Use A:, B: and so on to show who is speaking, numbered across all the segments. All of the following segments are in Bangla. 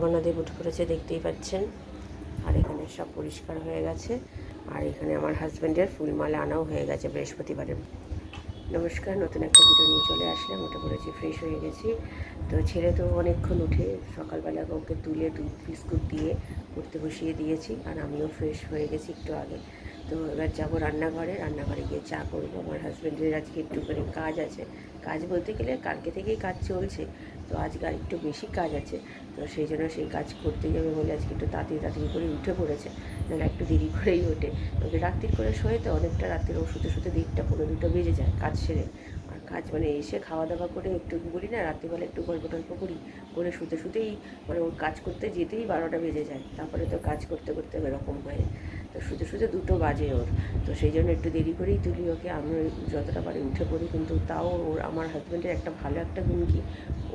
A: গণনা দেব উঠে পড়েছে দেখতেই পাচ্ছেন। আর এখানে সব পরিষ্কার হয়ে গেছে। আর এখানে আমার হাজব্যান্ডের ফুলমালা আনাও হয়ে গেছে বৃহস্পতিবারে। নমস্কার, নতুন একটা ভিডিও নিয়ে চলে আসলাম। ওটা করেছি ফ্রেশ হয়ে গেছি। তো ছেলে তো অনেকক্ষণ উঠে সকালবেলা ওকে তুলে দুধ বিস্কুট দিয়ে উঠতে বসিয়ে দিয়েছি। আর আমিও ফ্রেশ হয়ে গেছি একটু আগে। তো এবার যাব রান্নাঘরে রান্নাঘরে গিয়ে চা করব। আমার হাজব্যান্ডের আজকে একটুখানি কাজ আছে। কাজ বলতে গেলে কালকে থেকেই কাজ চলছে, তো আজকে আর একটু বেশি কাজ আছে, তো সেই জন্য সেই কাজ করতে যাবে বলে আজকে একটু তাড়াতাড়ি তাড়াতাড়ি করে উঠে পড়েছে। নাহলে একটু দেরি করেই ওঠে। ওকে রাত্রির করে শোয়ে তো অনেকটা রাত্রির ও শুতে শুতে পনেরো দুটো বেজে যায় কাজ সেরে। কাজ মানে এসে খাওয়া দাওয়া করে একটু বলি না, রাত্রিবেলা একটু গল্প টল্প করি করে শুতে শুতেই মানে ওর কাজ করতে যেতেই বারোটা বেজে যায়, তারপরে তো কাজ করতে করতে এরকম হয় তো শুতে শুতে দুটো বাজে ওর, তো সেই জন্য একটু দেরি করেই তুলি ওকে, আমি যতটা পারি উঠে পড়ি, কিন্তু তাও ওর, আমার হাজব্যান্ডের একটা ভালো একটা গুণ কি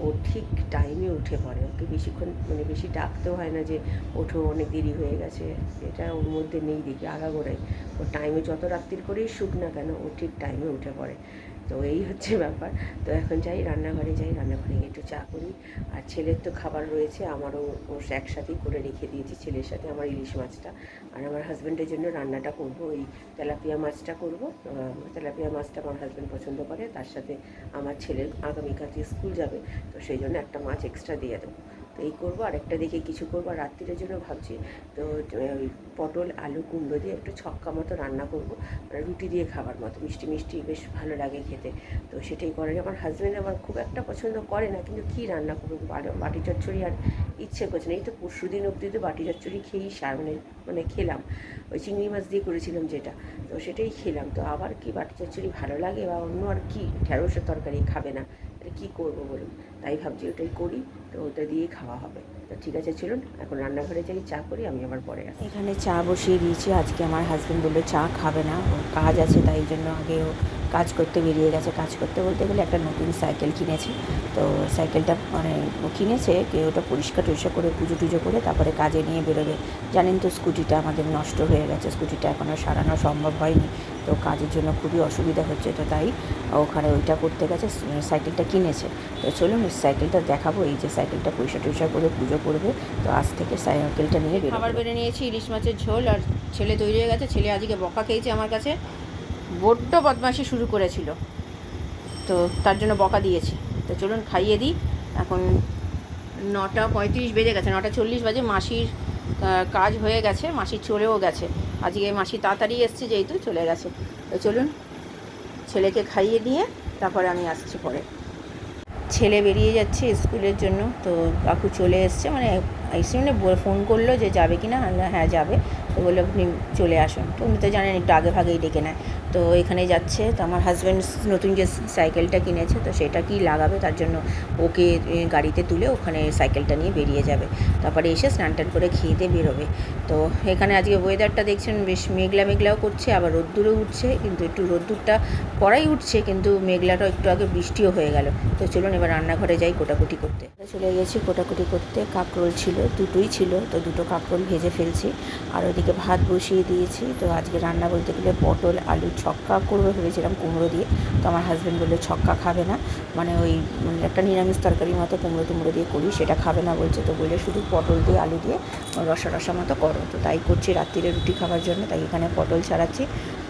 A: ও ঠিক টাইমে উঠে পড়ে, ওকে বেশিক্ষণ মানে বেশি ডাকতেও হয় না যে, ওঠো, অনেক দেরি হয়ে গেছে। এটা ওর মধ্যে নেই দেখি, আগাগোড়াই। ও টাইমে যত রাত্রির করেই শুক না কেন, ও ঠিক টাইমে উঠে পড়ে। তো এই হচ্ছে ব্যাপার। তো এখন যাই, রান্নাঘরে যাই, রান্নাঘরে একটু চা করি। আর ছেলের তো খাবার রয়েছে, আমারও ওর একসাথেই করে রেখে দিয়েছি, ছেলের সাথে আমার ইলিশ মাছটা। আর আমার হাজব্যান্ডের জন্য রান্নাটা করব, ওই তেলাপিয়া মাছটা করব। তেলাপিয়া মাছটা আমার হাজব্যান্ড পছন্দ করে, তার সাথে আমার ছেলের আগামীকাল স্কুল যাবে, তো সেই জন্য একটা মাছ এক্সট্রা দিয়ে দেবো। তো এই করব আর একটা দেখে কিছু করব। আর রাত্রিরের জন্য ভাবছি, তো পটল, আলু, কুমড়ো দিয়ে একটু ছক্কা মতো রান্না করব মানে রুটি দিয়ে খাবার মতো। মিষ্টি মিষ্টি বেশ ভালো লাগে খেতে। তো সেটাই করে আমার হাজব্যান্ড আমার খুব একটা পছন্দ করে না, কিন্তু কী রান্না করব? বাটি চচ্চড়ি আর ইচ্ছে করছে না। এই তো পরশু দিন অবধি তো বাটি চচ্চড়ি খেয়েই সার মানে মানে খেলাম। ওই চিংড়ি মাছ দিয়ে করেছিলাম যেটা, তো সেটাই খেলাম। তো আবার কি বাটি চচ্চড়ি ভালো লাগে বা অন্য আর কি? ঢ্যাঁড়সের তরকারি খাবে না। কী করব বলুন? তাই ভাবছি ওটাই করি। তো ওটা দিয়েই খাওয়া হবে। তো ঠিক আছে, চলুন, এখন রান্নাঘরে যাই, চা করি, আমি আবার পরে আসি
B: এখানে চা বসিয়ে দিয়েছি, আজকে আমার হাজব্যান্ড বলল চা খাবে না, ওর কাজ আছে, তাই জন্য আগে ও কাজ করতে বেরিয়ে গেছে। কাজ করতে বলতে গেলে একটা নতুন সাইকেল কিনেছে। তো সাইকেলটা মানে কিনেছে, কে ওটা পরিষ্কার টরিষ্কার করে পুজো টুজো করে তারপরে কাজে নিয়ে বেরোবে। জানেন তো স্কুটিটা আমাদের নষ্ট হয়ে গেছে, স্কুটিটা এখনও সারানো সম্ভব হয়নি। তো কাজের জন্য খুবই অসুবিধা হচ্ছে, তো তাই ওখানে ওইটা করতে গেছে সাইকেলটা কিনেছে। তো চলুন সাইকেলটা দেখাবো, এই যে সাইকেলটা পয়সা টয়সা করে পুজো করবে, তো আজ থেকে সাইকেলটা নিয়ে
C: খাবার বেড়ে নিয়েছি, ইলিশ মাছের ঝোল, আর ছেলে তৈরি হয়ে গেছে, ছেলে আজকে বকা খেয়েছে আমার কাছে। বড্ড বদমাশি শুরু করেছিল। তো তার জন্য বকা দিয়েছি। তো চলুন খাইয়ে দিই। এখন নটা পঁয়ত্রিশ বেজে গেছে, নটা চল্লিশ বাজে, মাসির কাজ হয়ে গেছে, মাসি চলেও গেছে। আজকে মাসি তাড়াতাড়ি এসছে যেহেতু চলে গেছে। তো চলুন ছেলেকে খাইয়ে দিয়ে তারপরে আমি আসছি পরে। ছেলে বেরিয়ে যাচ্ছে স্কুলের জন্য। তো কাকু চলে এসছে। মানে মানে ফোন করল যে যাবে কি না হ্যাঁ যাবে। তো বলল আপনি চলে আসুন। তো উনি তো জানেন একটু আগে ভাগেই ডেকে নেয়। তো এখানে যাচ্ছে, তো আমার হাজব্যান্ড নতুন যে সাইকেলটা কিনেছে, তো সেটা কি লাগাবে? তার জন্য ওকে গাড়িতে তুলে ওখানে সাইকেলটা নিয়ে বেরিয়ে যাবে। তারপরে এসে স্নান টান করে খেয়ে দিয়ে বেরোবে। তো এখানে আজকে ওয়েদারটা দেখছেন বেশ মেঘলা মেঘলাও করছে, আবার রোদ্দুরও উঠছে, কিন্তু একটু রোদ্দুরটা পড়াই উঠছে, কিন্তু মেঘলাটা একটু আগে বৃষ্টিও হয়ে গেল। তো চলুন এবার রান্নাঘরে যাই কোটাকুটি করতে। চলে গেছি কোটাকুটি করতে। কাকরোল ছিল, দুটোই ছিল, তো দুটো কাকরোল ভেজে ফেলছি। আর ওইদিকে ভাত বসিয়ে দিয়েছি। তো আজকে রান্না বলতে গেলে পটল, আলু ছক্কা করব ভেবেছিলাম, কুমড়ো দিয়ে। তো আমার হাজব্যান্ড বলল, ছক্কা খাবে না। মানে ওই মানে একটা নিরামিষ তরকারির মতো কুমড়ো টুমড়ো দিয়ে করি, সেটা খাবে না বলছে। তো বলে শুধু পটল দিয়ে আলু দিয়ে রসা রসা মতো করো। তো তাই করছি রাত্রিরে রুটি খাবার জন্য। তাই এখানে পটল ছাড়াচ্ছি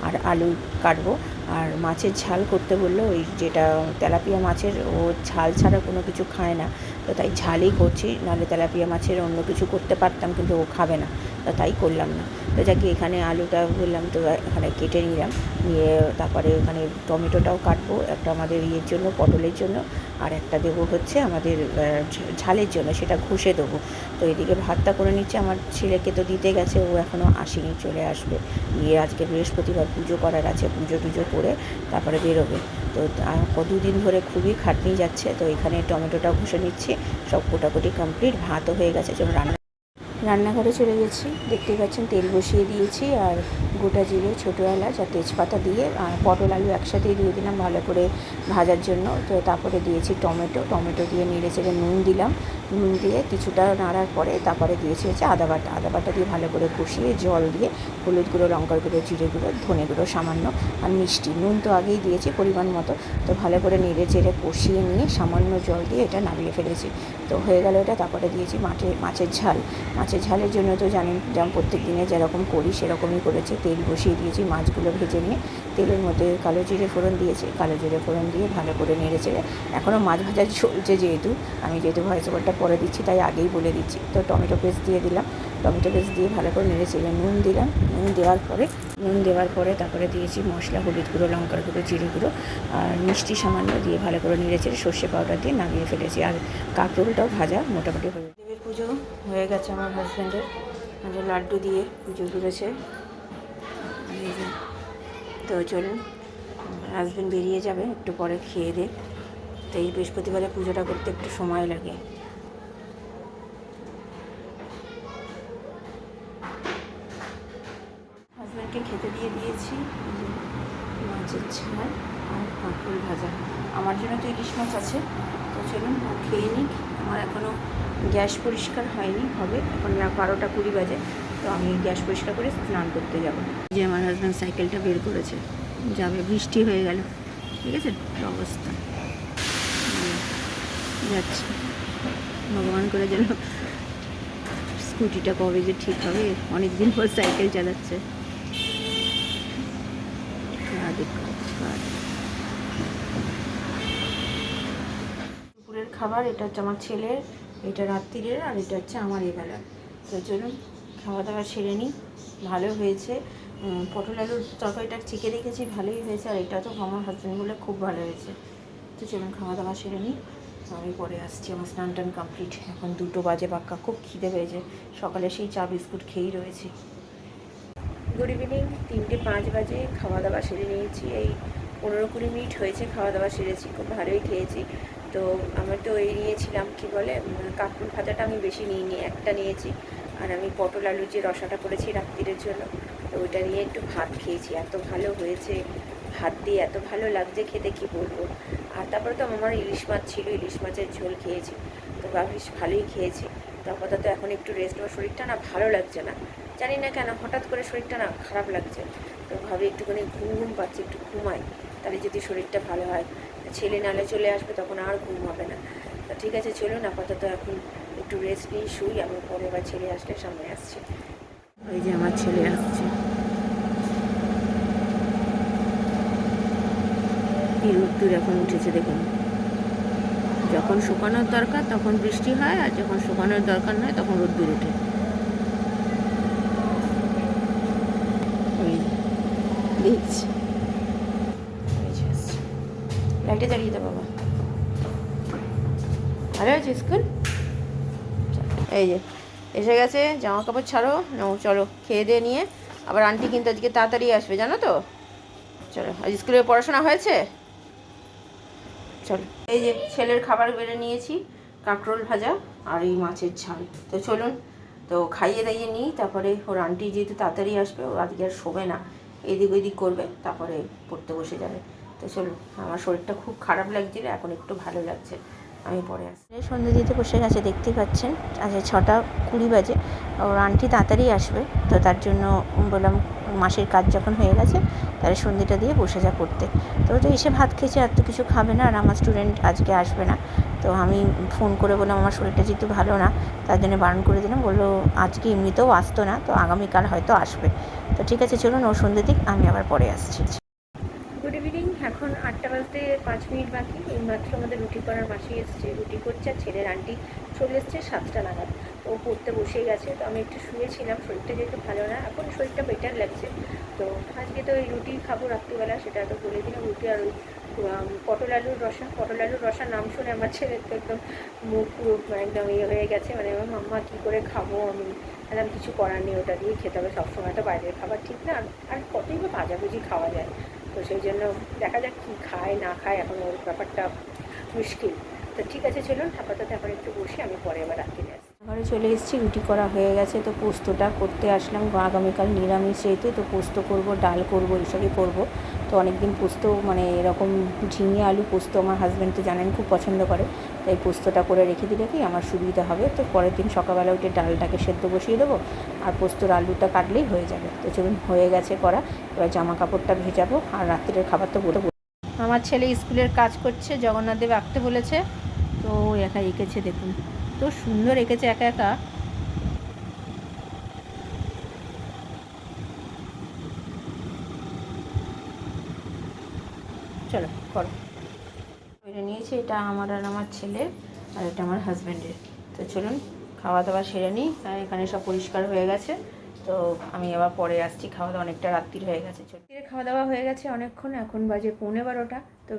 C: আর আলু কাটবো। আর মাছের ঝাল করতে বলল, ওই যেটা তেলাপিয়া মাছের, ও ঝাল ছাড়া কোনো কিছু খায় না। তো তাই ঝালই করছি, নাহলে তেলাপিয়া মাছের অন্য কিছু করতে পারতাম, কিন্তু ও খাবে না, তো তাই করলাম না। তো যাকে, এখানে আলুটা বললাম তো এখানে কেটে নিলাম। নিয়ে তারপরে ওখানে টমেটোটাও কাটবো, একটা আমাদের ইয়ের জন্য, পটলের জন্য, আর একটা দেবো হচ্ছে আমাদের ঝালের জন্য, সেটা ঘষে দেবো। তো এদিকে ভাতটা করে নিচ্ছে, আমার ছেলেকে তো দিতে গেছে, ও এখনও আসেনি, চলে আসবে। গিয়ে আজকে বৃহস্পতিবার পুজো করার আছে, পুজো টুজো করে তারপরে বেরোবে। তো আ- ক- দুদিন ধরে খুবই খাটনি যাচ্ছে, তো এখানে টমেটোটা ঘষে নিচ্ছি, সব কোটাকুটি কমপ্লিট ভাতও হয়ে গেছে, চলো রান্না রান্নাঘরে চলে গেছি। দেখতে পাচ্ছেন, তেল বসিয়ে দিয়েছি আর গোটা জিরে, ছোটো এলাচ আর তেজপাতা দিয়ে আর পটল, আলু একসাথেই দিয়ে দিলাম ভালো করে ভাজার জন্য। তো তারপরে দিয়েছি টমেটো। টমেটো দিয়ে নেড়ে চেড়ে নুন দিলাম। নুন দিয়ে কিছুটা নাড়ার পরে তারপরে দিয়েছি হচ্ছে আদা বাটা। আদা বাটা দিয়ে ভালো করে কষিয়ে জল দিয়ে হলুদ গুঁড়ো, লঙ্কার গুঁড়ো, জিরে গুঁড়ো, ধনে গুঁড়ো সামান্য আর মিষ্টি। নুন তো আগেই দিয়েছি পরিমাণ মতো। তো ভালো করে নেড়ে চেড়ে কষিয়ে নিয়ে সামান্য জল দিয়ে এটা নামিয়ে ফেলেছি। তো হয়ে গেল এটা। তারপরে দিয়েছি মাঠে, মাছের ঝাল। মাছের ঝালের জন্য তো জানেন যেমন প্রত্যেক দিনে যেরকম করি সেরকমই করেছি। তেল বসিয়ে দিয়েছি, মাছগুলো ভেজে নিয়ে তেলের মধ্যে কালো জিরে ফোড়ন দিয়েছি। কালো জিরে ফোড়ন দিয়ে ভালো করে নেড়ে চেড়ে, এখনও মাছ ভাজা চলছে যেহেতু, আমি যেহেতু ভয়েস ওভারটা পরে দিচ্ছি, তাই আগেই বলে দিচ্ছি। তো টমেটো পেস্ট দিয়ে দিলাম। টমেটো পেস্ট দিয়ে ভালো করে নেড়ে চেড়ে নুন দিলাম। নুন দেওয়ার পরে, নুন দেওয়ার পরে তারপরে দিয়েছি মশলা, হলুদ গুঁড়ো, লঙ্কার গুঁড়ো, জিরে গুঁড়ো আর মিষ্টি সামান্য দিয়ে ভালো করে নেড়ে চেড়ে সর্ষে পাউডার দিয়ে নামিয়ে ফেলেছি। আর কাঁকরোলটাও ভাজা মোটামুটি হয়ে পুজো হয়ে গেছে আমার হাজব্যান্ডের যে লাড্ডু দিয়ে পুজো করেছে। তো চলুন হাজব্যান্ড বেরিয়ে যাবে, একটু পরে খেয়ে দে। তো এই বৃহস্পতিবারে পুজোটা করতে একটু সময় লাগে। হাজব্যান্ডকে খেতে দিয়ে দিয়েছি মাছের ঝাল আর কাঁকরোল ভাজা। আমার জন্য তো ইলিশ মাছ আছে, তো চলুন খেয়ে নিক। আমার এখনও গ্যাস পরিষ্কার হয়নি, হবে। এখন বারোটা কুড়ি বাজে, তো আমি গ্যাস পরিষ্কার করে স্নান করতে যাব। যে আমার হাজব্যান্ড সাইকেলটা বের করেছে, যাবে, বৃষ্টি হয়ে গেল। ঠিক আছে? অবস্থা? যাচ্ছে। ভগবান করে যেন স্কুটিটা কবে যে ঠিক হবে অনেক দিন পর সাইকেল চালাচ্ছে। क्या খাবার, এটা হচ্ছে আমার ছেলের, এটা রাত্রিরের আর এটা হচ্ছে আমার এবেলার। তো চলুন খাওয়া দাওয়া সেরে নিই। ভালো হয়েছে। পটল আলুর তরকারিটা চেকে রেখেছি ভালোই হয়েছে। আর এটা তো আমার হাজব্যান্ড বলে খুব ভালো হয়েছে। তো চলুন খাওয়া দাওয়া সেরে নিই। আমি পরে আসছি আমার স্নান টান কমপ্লিট এখন দুটো বাজে পাক্কা, খুব খিদে পেয়েছে। সকালে সেই চা, বিস্কুট খেয়েই রয়েছি। গুড ইভিনিং তিনটে পাঁচ বাজে খাওয়া দাওয়া সেরে নিয়েছি। এই পনেরো কুড়ি মিনিট হয়েছে খাওয়া দাওয়া সেরেছি। খুব ভালোই খেয়েছি। তো আমি তো এই নিয়েছিলাম কি বলে উম, কাকুর ভাজাটা আমি বেশি নিইনি একটা নিয়েছি। আর আমি পটল আলুর যে রসাটা করেছি রাত্রিরের জন্য তো ওইটা নিয়ে একটু ভাত খেয়েছি। এত ভালো হয়েছে ভাত দিয়ে এত ভালো লাগছে খেতে কি বলব? আর তারপরে তো আমার ইলিশ মাছ ছিল ইলিশ মাছের ঝোল খেয়েছি। তো বেশ ভালোই খেয়েছি। তো আপাতত এখন একটু রেস্ট আমার শরীরটা না ভালো লাগছে না। জানি না কেন হঠাৎ করে শরীরটা না খারাপ লাগছে। তো ভাবি একটুখানি ঘুম পাচ্ছি একটু ঘুমাই। তাহলে যদি শরীরটা ভালো হয় ছেলে নালে চলে আসবে, তখন আর ঘুম হবে না। তা ঠিক আছে, চলুন, আপাতত এখন একটু রেস্ট নিয়ে শুই আমি পরে আবার ছেলে আসলে সামনে আসছে। ওই যে আমার ছেলে আসছে। কি রোদ্দুর এখন উঠেছে দেখুন। যখন শুকানোর দরকার তখন বৃষ্টি হয়, আর যখন শুকানোর দরকার নয় তখন রোদ্দুর ওঠে। দেখছি। লাইটে দাঁড়িয়ে দে বাবা। ভালো হয়েছে স্কুল? এই যে, এসে গেছে জামা কাপড় ছাড়ো, নাও চলো, খেয়ে দিয়ে নিয়ে। আবার আন্টি কিন্তু আজকে তাড়াতাড়ি আসবে, জানো তো? চলো আজ স্কুলে পড়াশোনা হয়েছে? চলো, এই যে ছেলের খাবার বেড়ে নিয়েছি, কাঁকরোল ভাজা আর এই মাছের ঝাল। তো চলুন, তো খাইয়ে দাইয়ে নিই, তারপরে ওর আন্টি যেহেতু তাড়াতাড়ি আসবে, ও আজকে আর শোবে না, এদিক ওইদিক করবে, তারপরে পড়তে বসে যাবে। তো চলুন আমার শরীরটা খুব খারাপ লাগছিল, এখন একটু ভালো লাগছে। আমি পরে আসছি। সন্ধ্যে দিতে বসে গেছে, দেখতেই পাচ্ছেন আচ্ছা ছটা কুড়ি বাজে, ওর আন্টি তাড়াতাড়ি আসবে, তো তার জন্য বললাম, মাসের কাজ যখন হয়ে গেছে, তাহলে সন্ধ্যেটা দিয়ে বসে যা করতে। তো তো এসে ভাত খেয়েছে, আর তো কিছু খাবে না, আর আমার স্টুডেন্ট আজকে আসবে না। তো আমি ফোন করে বললাম, আমার শরীরটা যেহেতু ভালো না, তার জন্য বারণ করে দিলাম, বলল, আজকে এমনিতেও আসতো না, তো আগামীকাল হয়তো আসবে। তো ঠিক আছে, চলুন, ও সন্ধ্যে দিক, আমি আবার পরে আসছি। ইভিনিং এখন আটটা বাজতে পাঁচ মিনিট বাকি। এই মাত্র আমাদের রুটি করার মাসি এসছে, রুটি করছে আর ছেলের আন্টি চলে এসছে সাতটা নাগাদ। ও পড়তে বসেই গেছে, তো আমি একটু শুয়েছিলাম, শরীরটা যেহেতু ভালো না, এখন শরীরটা বেটার লাগছে। তো আজকে তো ওই রুটি খাব রাত্রিবেলা, সেটা তো বলে দিলাম, রুটি আর ওই পটল আলুর রসা। পটল আলুর রসা নাম শুনে আমার ছেলের তো একদম মুখ পুরো একদম ইয়ে হয়ে গেছে মানে আমার মাম্মা কী করে খাব আমি? একদম কিছু করার নেই, ওটা দিয়ে খেতে হবে। সবসময় তো বাইরের খাবার ঠিক না, আর কতই বা ভাজাভুজি খাওয়া যায়। তো সেই জন্য দেখা যাক কী খায়, না খায়, এখন ওর ব্যাপারটা মুশকিল। তো ঠিক আছে, চলুন আপাতত এখন একটু বসে আমি পরে আবার রাখতে আসি। ঘরে চলে এসেছি, রুটি করা হয়ে গেছে, তো পোস্তটা করতে আসলাম। আগামীকাল নিরামিষ যেহেতু, তো পোস্ত করব, ডাল করব এইসবই করব। তো অনেক দিন পোস্ত মানে এরকম ঝিঙে, আলু পোস্ত আমার হাজব্যান্ড তো জানেন, খুব পছন্দ করে। তাই পোস্তটা করে রেখে দিলে কি আমার সুবিধা হবে? তো পরের দিন সকালবেলা উঠে ডালটাকে সেদ্ধ বসিয়ে দেবো আর পোস্তর আলুটা কাটলেই হয়ে যাবে। তো চলুন, হয়ে গেছে করা। এবার জামা কাপড়টা ভেজাবো আর রাত্রের খাবার তো বলে
D: আমার ছেলে স্কুলের কাজ করছে, জগন্নাথ দেব আঁকতে বলেছে। তো একা এঁকেছে, দেখুন। তো সুন্দর এঁকেছে একা একা। চলো, করো।
C: করে এটা আমার আর আমার ছেলে আর এটা আমার হাজব্যান্ডের তো চলুন খাওয়া দাওয়া সেরে নিই। এখানে সব পরিষ্কার হয়ে গেছে। তো আমি আবার পরে আসছি খাওয়া দাওয়া অনেকটা রাত্রির হয়ে গেছে, চলুন। খাওয়া দাওয়া হয়ে গেছে অনেকক্ষণ, এখন বাজে পৌনে বারোটা। তো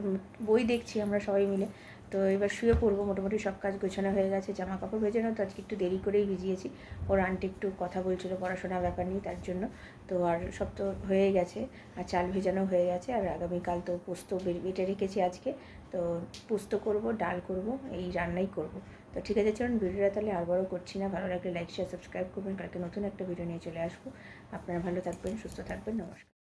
C: বই দেখছি আমরা সবাই মিলে। তো এবার শুয়ে পড়ব, মোটামুটি সব কাজ গোছানো হয়ে গেছে জামা কাপড় ভেজানো, তো আজকে একটু দেরি করেই ভিজিয়েছি। ওর আন্টি একটু কথা বলছিল পড়াশোনার ব্যাপার নিয়ে, তার জন্য। তো আর সব তো হয়ে গেছে, আর চাল ভেজানো হয়ে গেছে, আর আগামীকাল তো পোস্ত বেটে রেখেছি আজকে। তো পোস্ত করব, ডাল করব, এই রান্নাই করব। তো ঠিক আছে, চলুন ভিডিওটা তাহলে আর বড় করছি না। ভালো লাগলে লাইক শেয়ার সাবস্ক্রাইব করবেন। কালকে নতুন একটা ভিডিও নিয়ে চলে আসব। আপনারা ভালো থাকবেন, সুস্থ থাকবেন, নমস্কার।